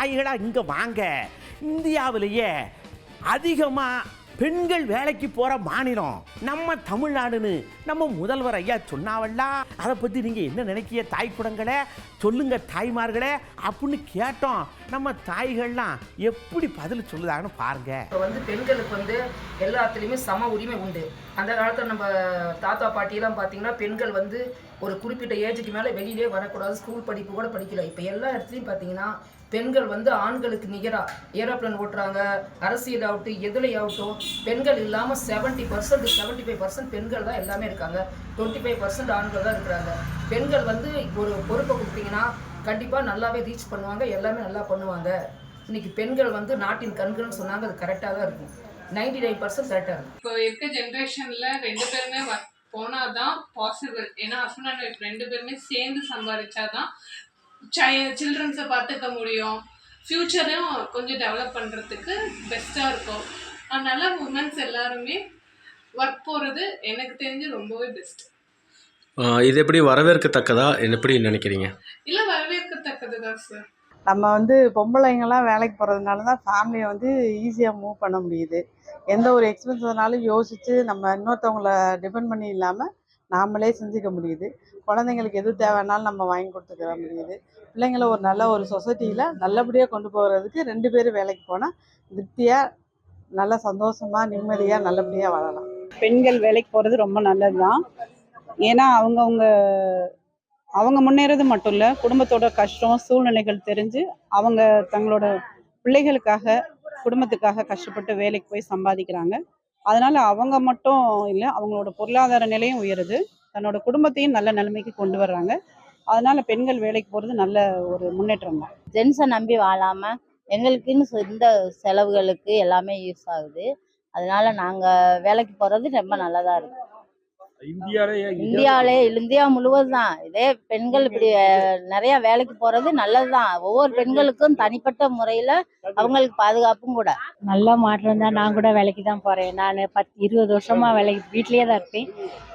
தாய்களாக இங்கே வாங்க. இந்தியாவிலேயே அதிகமாக பெண்கள் வேலைக்கு போகிற மாநிலம் நம்ம தமிழ்நாடுன்னு நம்ம முதல்வர் ஐயா சொன்னாவல்லா. அதை பற்றி நீங்கள் என்ன நினைக்கிய தாய் குடங்களே? சொல்லுங்க தாய்மார்களே அப்படின்னு கேட்டோம். நம்ம தாய்கள்லாம் எப்படி பதில் சொல்லுதாங்கன்னு பாருங்க. இப்போ வந்து பெண்களுக்கு வந்து எல்லாத்துலேயுமே சம உரிமை உண்டு. அந்த காலத்தில் நம்ம தாத்தா பாட்டியெல்லாம் பார்த்தீங்கன்னா பெண்கள் வந்து ஒரு குறிப்பிட்ட ஏஜுக்கு மேலே வெளியிலே வரக்கூடாது. ஸ்கூல் படிப்பு கூட படிக்கல. இப்போ எல்லா இடத்துலையும் பார்த்தீங்கன்னா பெண்கள் வந்து ஆண்களுக்கு நிகராக ஏரோப்ளேன் ஓட்டுறாங்க அரசியல் ஆகட்டும் எதுலை ஆகட்டும் பெண்கள் இல்லாமல் seventy percent seventy five percent பெண்கள் தான் எல்லாமே இருக்காங்க. டுவெண்ட்டி ஃபைவ் பர்சன்ட் ஆண்கள் தான் இருக்கிறாங்க. பெண்கள் வந்து ஒரு பொறுப்பை கொடுத்தீங்கன்னா கண்டிப்பாக நல்லாவே ரீச் பண்ணுவாங்க எல்லாமே நல்லா பண்ணுவாங்க. இன்னைக்கு பெண்கள் வந்து நாட்டின் கண்கள்னு சொன்னாங்க அது கரெக்டாக தான் இருக்கும். நைன்டி நைன் பர்சன்ட் கரெக்டாக இருக்கும். இப்போ இருக்க ஜென்ரேஷனில் ரெண்டு பேருமே போனால் தான் பாசிபிள் ஏன்னா ஹஸ்பண்ட் அண்ட் ஒய்ஃப் ரெண்டு பேருமே சேர்ந்து சம்பாதிச்சாதான் சில்ட்ரன்ஸை பார்த்துக்க முடியும். ஃப்யூச்சரும் கொஞ்சம் டெவலப் பண்ணுறதுக்கு பெஸ்ட்டாக இருக்கும். அதனால உமன்ஸ் எல்லாருமே ஒர்க் போகிறது எனக்கு தெரிஞ்சு ரொம்பவே பெஸ்ட் இது எப்படி வரவேற்கத்தக்கதா? எப்படி நினைக்கிறீங்க? இல்லை வரவேற்கத்தக்கது தான் சார் நம்ம வந்து பொம்பளைங்கெல்லாம் வேலைக்கு போகிறதுனால தான் ஃபேமிலியை வந்து ஈஸியாக மூவ் பண்ண முடியுது. எந்த ஒரு எக்ஸ்பென்ஸ்னாலும் யோசித்து நம்ம இன்னொருத்தவங்கள டிபெண்ட் பண்ணி இல்லாமல் நாமளே செஞ்சுக்க முடியுது. குழந்தைங்களுக்கு எது தேவைன்னாலும் நம்ம வாங்கி கொடுத்துக்கிற முடியுது. பிள்ளைங்கள ஒரு நல்ல ஒரு சொசைட்டியில் நல்லபடியாக கொண்டு போகிறதுக்கு ரெண்டு பேரும் வேலைக்கு போனால் திருப்தியாக நல்ல சந்தோஷமாக நிம்மதியாக நல்லபடியாக வாழலாம். பெண்கள் வேலைக்கு போகிறது ரொம்ப நல்லது தான் ஏன்னா அவங்கவுங்க அவங்க முன்னேறது மட்டும் இல்லை குடும்பத்தோட கஷ்டம் சூழ்நிலைகள் தெரிஞ்சு அவங்க தங்களோட பிள்ளைகளுக்காக குடும்பத்துக்காக கஷ்டப்பட்டு வேலைக்கு போய் சம்பாதிக்கிறாங்க. அதனால அவங்க மட்டும் இல்லை அவங்களோட பொருளாதார நிலையும் உயருது. தன்னோட குடும்பத்தையும் நல்ல நிலைமைக்கு கொண்டு வர்றாங்க. அதனால பெண்கள் வேலைக்கு போகிறது நல்ல ஒரு முன்னேற்றம் தான். ஜென்ஸை நம்பி வாழாம எங்களுக்குன்னு சொந்த செலவுகளுக்கு எல்லாமே யூஸ் ஆகுது. அதனால நாங்கள் வேலைக்கு போகிறது ரொம்ப நல்லதாக இருக்குது இந்தியாவிலே இந்தியா முழுவதும் தான் இதே பெண்கள் இப்படி நிறைய வேலைக்கு போறது நல்லதுதான். ஒவ்வொரு பெண்களுக்கும் தனிப்பட்ட முறையில அவங்களுக்கு பாதுகாப்பும் கூட. நல்ல மாற்றம் தான். நான் கூட வேலைக்கு தான் போகிறேன் நான் பத்து இருபது வருஷமாக வேலைக்கு வீட்லேயே தான் இருப்பேன்.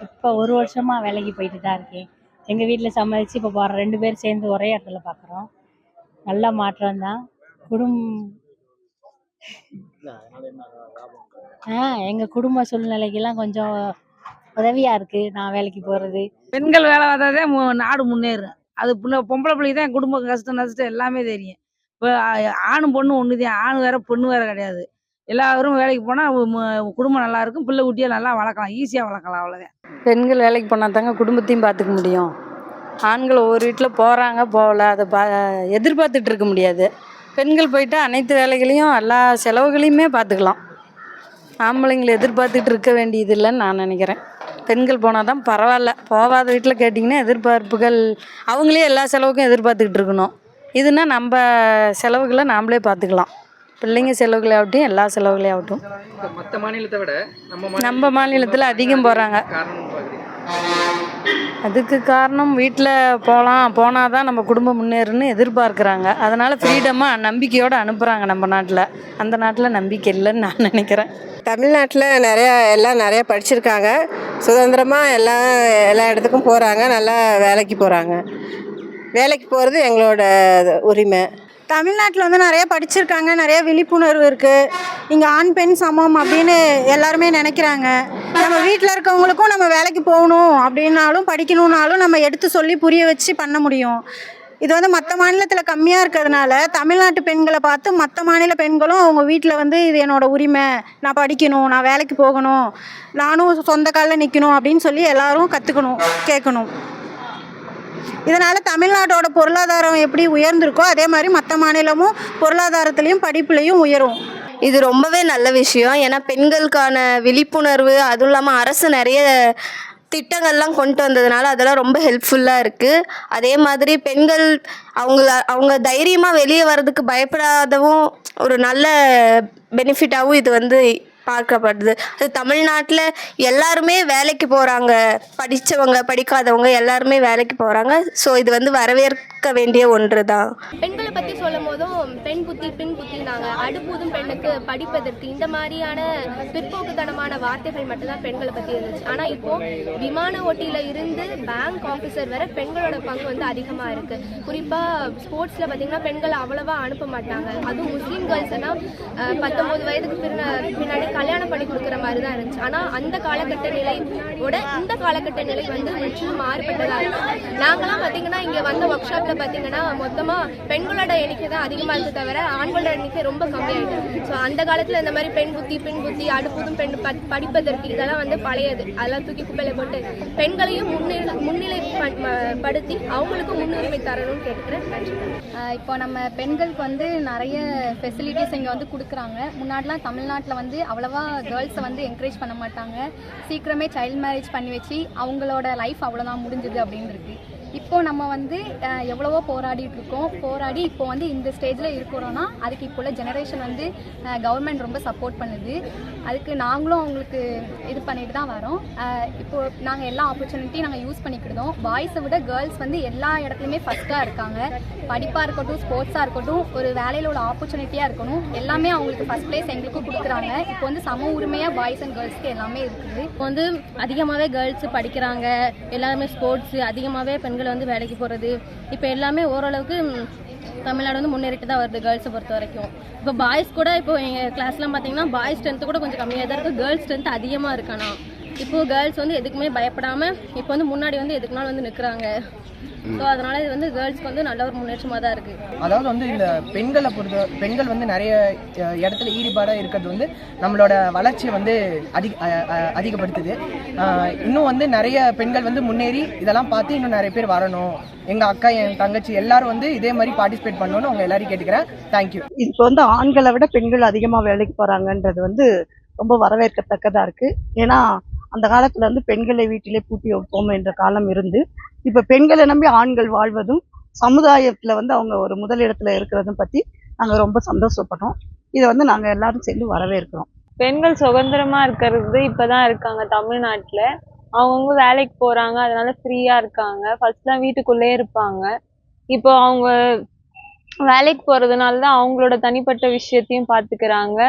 இப்போ ஒரு வருஷமாக வேலைக்கு போயிட்டு தான் இருக்கேன். எங்கள் வீட்டில் சம்மதிச்சு இப்போ போகிறோம் ரெண்டு பேரும் சேர்ந்து ஒரே இடத்துல பார்க்குறோம் நல்ல மாற்றம் தான். குடும் ஆ எங்கள் குடும்ப சூழ்நிலைக்கெல்லாம் கொஞ்சம் உதவியாக இருக்குது நான் வேலைக்கு போகிறது பெண்கள் வேலை பார்த்தாதே மு- நாடு முன்னேறும். அது பிள்ளை பொம்பளை பிள்ளைக்கு தான் குடும்ப கஷ்டம் நஷ்டம் எல்லாமே தெரியும். இப்போ ஆணும் பொண்ணு ஒன்று தான் ஆண் வேற பொண்ணு வேற கிடையாது. எல்லாரும் வேலைக்கு போனால் குடும்பம் நல்லா இருக்கும் பிள்ளை குட்டியை நல்லா வளர்க்கலாம் ஈஸியாக வளர்க்கலாம் அவ்வளோதான் பெண்கள் வேலைக்கு போனால் தாங்க குடும்பத்தையும் பார்த்துக்க முடியும். ஆண்கள் ஒவ்வொரு வீட்டில் போகிறாங்க போகல அதை பா எதிர்பார்த்துட்டு இருக்க முடியாது. பெண்கள் போயிட்டா அனைத்து வேலைகளையும் எல்லா செலவுகளையுமே பார்த்துக்கலாம். ஆம்பளைங்களை எதிர்பார்த்துட்டு இருக்க வேண்டியது இல்லைன்னு நான் நினைக்கிறேன். பெண்கள் போனால் தான் பரவாயில்ல. போகாத வீட்டில் கேட்டிங்கன்னா எதிர்பார்ப்புகள் அவங்களே எல்லா செலவுக்கும் எதிர்பார்த்துக்கிட்டு இருக்கணும். இதுனா நம்ம செலவுகளை நாமளே பார்த்துக்கலாம். பிள்ளைங்க செலவுகளை ஆகட்டும் எல்லா செலவுகளையும் ஆகட்டும். மற்ற மாநிலத்தை விட நம்ம மாநிலத்தில் அதிகம் போகிறாங்க அதுக்கு காரணம் வீட்டில் போகலாம் போனால் தான் நம்ம குடும்பம் முன்னேறுன்னு எதிர்பார்க்குறாங்க. அதனால் ஃப்ரீடமாக நம்பிக்கையோடு அனுப்புகிறாங்க நம்ம நாட்டில். அந்த நாட்டில் நம்பிக்கை இல்லைன்னு நான் நினைக்கிறேன். தமிழ்நாட்டில் நிறையா எல்லாம் நிறையா படிச்சிருக்காங்க. சுதந்திரமாக எல்லா எல்லா இடத்துக்கும் போகிறாங்க நல்லா வேலைக்கு போகிறாங்க வேலைக்கு போகிறது எங்களோட உரிமை. தமிழ்நாட்டில் வந்து நிறைய படிச்சிருக்காங்க நிறைய விழிப்புணர்வு இருக்குது இங்கே ஆண் பெண் சமம் அப்படின்னு எல்லாருமே நினைக்கிறாங்க. நம்ம வீட்டில் இருக்கவங்களுக்கும் நம்ம வேலைக்கு போகணும் அப்படின்னாலும் படிக்கணுன்னாலும் நம்ம எடுத்து சொல்லி புரிய வச்சு பண்ண முடியும். இது வந்து மற்ற மாநிலத்தில் கம்மியாக இருக்கிறதுனால தமிழ்நாட்டு பெண்களை பார்த்து மற்ற மாநில பெண்களும் அவங்க வீட்டில் வந்து இது என்னோடய உரிமை. நான் படிக்கணும் நான் வேலைக்கு போகணும் நானும் சொந்த காலில் நிற்கணும் அப்படின்னு சொல்லி எல்லாரும் கற்றுக்கணும் கேட்கணும். இதனால் தமிழ்நாட்டோட பொருளாதாரம் எப்படி உயர்ந்திருக்கோ அதே மாதிரி மற்ற மாநிலமும் பொருளாதாரத்துலேயும் படிப்புலேயும் உயரும். இது ரொம்பவே நல்ல விஷயம். ஏன்னா பெண்களுக்கான விழிப்புணர்வு அதுவும் இல்லாமல் அரசு நிறைய திட்டங்கள்லாம் கொண்டு வந்ததுனால அதெல்லாம் ரொம்ப ஹெல்ப்ஃபுல்லாக இருக்குது அதே மாதிரி பெண்கள் அவங்கள அவங்க தைரியமாக வெளியே வர்றதுக்கு பயப்படாதவும் ஒரு நல்ல பெனிஃபிட்டாகவும் இது வந்து பார்க்கப்படுது. அது தமிழ்நாட்டில் எல்லாருமே வேலைக்கு போகிறாங்க படித்தவங்க படிக்காதவங்க எல்லாருமே வேலைக்கு போகிறாங்க ஸோ இது வந்து வரவேற்க வேண்டிய ஒன்று தான் பெண்களை பற்றி சொல்லும் போதும் பெண் புத்தி பெண் புத்தினாங்க அடுப்பூதும் பெண்ணுக்கு படிப்பதற்கு இந்த மாதிரியான பிற்போக்குத்தனமான வார்த்தைகள் மட்டும்தான் பெண்களை பற்றி இருந்துச்சு. ஆனால் இப்போ விமான ஓட்டியில் இருந்து பேங்க் ஆஃபீஸர் வர பெண்களோட பங்கு வந்து அதிகமாக இருக்குது குறிப்பாக ஸ்போர்ட்ஸில் பார்த்தீங்கன்னா பெண்களை அவ்வளோவா அனுப்ப மாட்டாங்க. அதுவும் முஸ்லீம் கேர்ள்ஸ்னா பத்தொம்போது வயதுக்கு பின்ன பின்னாடி கல்யாணம் பண்ணி கொடுக்குற மாதிரி தான் இருந்துச்சு. ஆனால் அந்த காலகட்ட நிலையோட இந்த காலகட்ட நிலை வந்து முற்றிலும் மாறுபட்டதாக இருக்கு. நாங்களாம் பார்த்தீங்கன்னா இங்கே வந்த ஒர்க் ஷாப்பில் பார்த்தீங்கன்னா மொத்தமாக பெண்களோட எண்ணிக்கை தான் அதிகமாக இருக்கு தவிர ஆண்களோட எண்ணிக்கை ரொம்ப கம்மியாயிட்டு ஸோ அந்த காலத்தில் இந்த மாதிரி பெண் புத்தி பெண் புத்தி அடுப்பதும் பெண் படிப்பதற்கு இதெல்லாம் வந்து பழையது. அதெல்லாம் தூக்கி குப்பையில் போட்டு பெண்களையும் முன்னிலை முன்னிலை ப- படுத்தி அவங்களுக்கும் முன்னுரிமை தரணும்னு கேட்குறேன் இப்போ நம்ம பெண்களுக்கு வந்து நிறைய ஃபெசிலிட்டிஸ் இங்கே வந்து கொடுக்குறாங்க. முன்னாடிலாம் தமிழ்நாட்டில் வந்து அவ்வளோ அவ்வளோவா கேர்ள்ஸை வந்து என்கரேஜ் பண்ண மாட்டாங்க. சீக்கிரமே சைல்ட் மேரேஜ் பண்ணி வச்சு அவங்களோட லைஃப் அவ்வளோதான் முடிஞ்சுது அப்படின்னு இருக்குது இப்போ நம்ம வந்து எவ்வளவோ போராடிட்டு இருக்கோம். போராடி இப்போ வந்து இந்த ஸ்டேஜில் இருக்கிறோன்னா அதுக்கு இப்போ உள்ள ஜெனரேஷன் வந்து கவர்மெண்ட் ரொம்ப சப்போர்ட் பண்ணுது. அதுக்கு நாங்களும் அவங்களுக்கு இது பண்ணிட்டு தான் வரோம். இப்போ நாங்கள் எல்லா ஆப்பர்ச்சுனிட்டியும் நாங்கள் யூஸ் பண்ணிக்கிட்டோம் பாய்ஸை விட கேர்ள்ஸ் வந்து எல்லா இடத்துலையுமே ஃபஸ்ட்டாக இருக்காங்க. படிப்பாக இருக்கட்டும் ஸ்போர்ட்ஸாக இருக்கட்டும் ஒரு வேலையில் உள்ள ஆப்பர்ச்சுனிட்டியாக இருக்கணும். எல்லாமே அவங்களுக்கு ஃபஸ்ட் ப்ளேஸ் எங்களுக்கும் கொடுக்குறாங்க. இப்போ வந்து சம உரிமையாக பாய்ஸ் அண்ட் கேர்ள்ஸ்க்கு எல்லாமே இருக்குது. இப்போ வந்து அதிகமாகவே கேர்ள்ஸ் படிக்கிறாங்க. எல்லாருமே ஸ்போர்ட்ஸு அதிகமாகவே பெண்கள் வந்து வேலைக்கு போகிறது இப்போ எல்லாமே ஓரளவுக்கு தமிழ்நாடு வந்து முன்னேறிட்டு தான் வருது கேர்ள்ஸை பொறுத்த வரைக்கும். இப்போ பாய்ஸ் கூட இப்போ எங்கள் கிளாஸ்லாம் பார்த்தீங்கன்னா பாய்ஸ் ஸ்ட்ரென்த்து கூட கொஞ்சம் கம்மியாக தான் இருக்குது கேர்ள்ஸ் ஸ்ட்ரென்த் அதிகமாக இருக்கானா இப்போ கேர்ள்ஸ் வந்து எதுக்குமே பயப்படாமல் இப்போ வந்து முன்னாடி வந்து எதுக்குனாலும் வந்து நிற்கிறாங்க ஸோ அதனால இது வந்து கேர்ள்ஸ்க்கு வந்து நல்ல ஒரு முன்னேற்றமாக தான் இருக்குது அதாவது வந்து இந்த பெண்களை பொறுத்த பெண்கள் வந்து நிறைய இடத்துல ஈடுபாடாக இருக்கிறது வந்து நம்மளோட வளர்ச்சியை வந்து அதிக அதிகப்படுத்துது. இன்னும் வந்து நிறைய பெண்கள் வந்து முன்னேறி இதெல்லாம் பார்த்து இன்னும் நிறைய பேர் வரணும். எங்கள் அக்கா என் தங்கச்சி எல்லாரும் வந்து இதே மாதிரி பார்ட்டிசிபேட் பண்ணணும்னு அவங்க எல்லாரையும் கேட்டுக்கிறேன். தேங்க்யூ இப்போ வந்து ஆண்களை விட பெண்கள் அதிகமாக வேலைக்கு போகிறாங்கன்றது வந்து ரொம்ப வரவேற்கத்தக்கதாக இருக்குது ஏன்னா அந்த காலத்தில் வந்து பெண்களை வீட்டிலே பூட்டி வைப்போம் என்ற காலம் இருந்து இப்போ பெண்களை நம்பி ஆண்கள் வாழ்வதும் சமுதாயத்தில் வந்து அவங்க ஒரு முதலிடத்துல இருக்கிறதும் பற்றி நாங்கள் ரொம்ப சந்தோஷப்படுறோம் இதை வந்து நாங்கள் எல்லாரும் சேர்ந்து வரவேற்கிறோம். பெண்கள் சுதந்திரமா இருக்கிறது இப்பதான் இருக்காங்க தமிழ்நாட்டுல. அவங்கவுங்க வேலைக்கு போறாங்க அதனால ஃப்ரீயா இருக்காங்க. ஃபர்ஸ்ட்லாம் வீட்டுக்குள்ளே இருப்பாங்க. இப்போ அவங்க வேலைக்கு போறதுனால தான் அவங்களோட தனிப்பட்ட விஷயத்தையும் பாத்துக்கிறாங்க.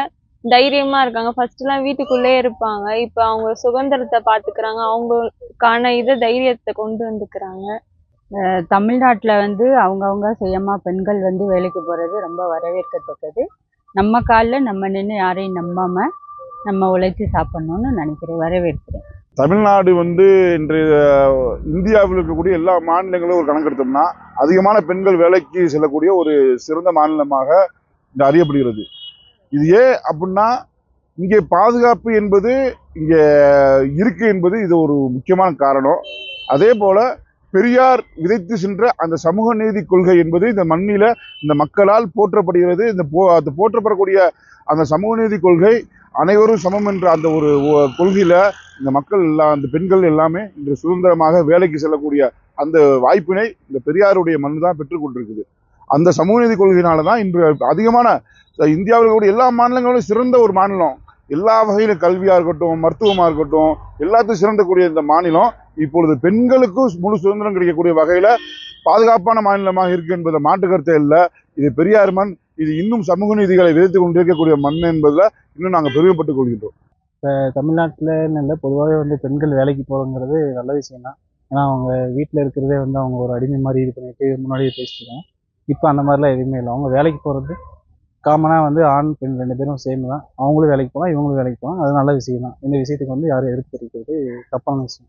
தைரியமா இருக்காங்க. ஃபர்ஸ்ட்லாம் வீட்டுக்குள்ளே இருப்பாங்க. இப்போ அவங்க சுதந்திரத்தை பாத்துக்கிறாங்க. அவங்களுக்கான இதை தைரியத்தை கொண்டு வந்துக்கிறாங்க. தமிழ்நாட்டில் வந்து அவங்கவுங்க சுயமாக பெண்கள் வந்து வேலைக்கு போகிறது ரொம்ப வரவேற்கத்தக்கது. நம்ம காலில் நம்ம நின்று யாரையும் நம்பாமல் நம்ம உழைச்சி சாப்பிட்ணுன்னு நினைக்கிறேன் வரவேற்கிறேன். தமிழ்நாடு வந்து இன்று இந்தியாவில் இருக்கக்கூடிய எல்லா மாநிலங்களும் ஒரு கணக்கெடுத்தோம்னா அதிகமான பெண்கள் வேலைக்கு செல்லக்கூடிய ஒரு சிறந்த மாநிலமாக இன்று அறியப்படுகிறது. இது ஏன் அப்படின்னா இங்கே பாதுகாப்பு என்பது இங்கே இருக்கு என்பது இது ஒரு முக்கியமான காரணம். அதே போல் பெரியார் விதைத்து சென்ற அந்த சமூக நீதி கொள்கை என்பது இந்த மண்ணில் இந்த மக்களால் போற்றப்படுகிறது. இந்த போ அது போற்றப்படக்கூடிய அந்த சமூக நீதி கொள்கை அனைவரும் சமம் என்ற அந்த ஒரு கொள்கையில் இந்த மக்கள் எல்லாம் அந்த பெண்கள் எல்லாமே இன்று சுதந்திரமாக வேலைக்கு செல்லக்கூடிய அந்த வாய்ப்பினை இந்த பெரியாருடைய மண் தான் பெற்றுக்கொண்டிருக்குது அந்த சமூக நீதி கொள்கையினால தான் இன்று அதிகமான இந்தியாவில் இருக்கக்கூடிய எல்லா மாநிலங்களும் சிறந்த ஒரு மாநிலம். எல்லா வகையிலும் கல்வியாக இருக்கட்டும் மருத்துவமாக இருக்கட்டும் எல்லாத்தையும் சிறந்தக்கூடிய இந்த மாநிலம். இப்பொழுது பெண்களுக்கும் முழு சுதந்திரம் கிடைக்கக்கூடிய வகையில் பாதுகாப்பான மாநிலமாக இருக்கு என்பதை மாற்று கருத்தே இல்லை. இது பெரியார் மண் இது இன்னும் சமூக நீதிகளை விதைத்து கொண்டிருக்கக்கூடிய மண் என்பதில் இன்னும் நாங்கள் பெருமைப்பட்டுக் கொள்கின்றோம். இப்போ தமிழ்நாட்டில் இல்லை பொதுவாகவே வந்து பெண்கள் வேலைக்கு போகிறோங்கிறது நல்ல விஷயம் தான் ஏன்னா அவங்க வீட்டில் இருக்கிறதே வந்து அவங்க ஒரு அடிமை மாதிரி இது பண்ணிட்டு முன்னாடியே பேசிட்டுருக்காங்க இப்போ அந்த மாதிரிலாம் எதுவுமே இல்லை. அவங்க வேலைக்கு போகிறது காமனாக வந்து ஆண் பெண் ரெண்டு பேரும் சேம் தான். அவங்களும் வேலைக்கு போகலாம் இவங்களும் வேலைக்கு போகலாம். அது நல்ல விஷயம் தான் இந்த விஷயத்துக்கு வந்து யாரும் எதிர்ப்பு தெரிவிக்கிறது தப்பான விஷயம்.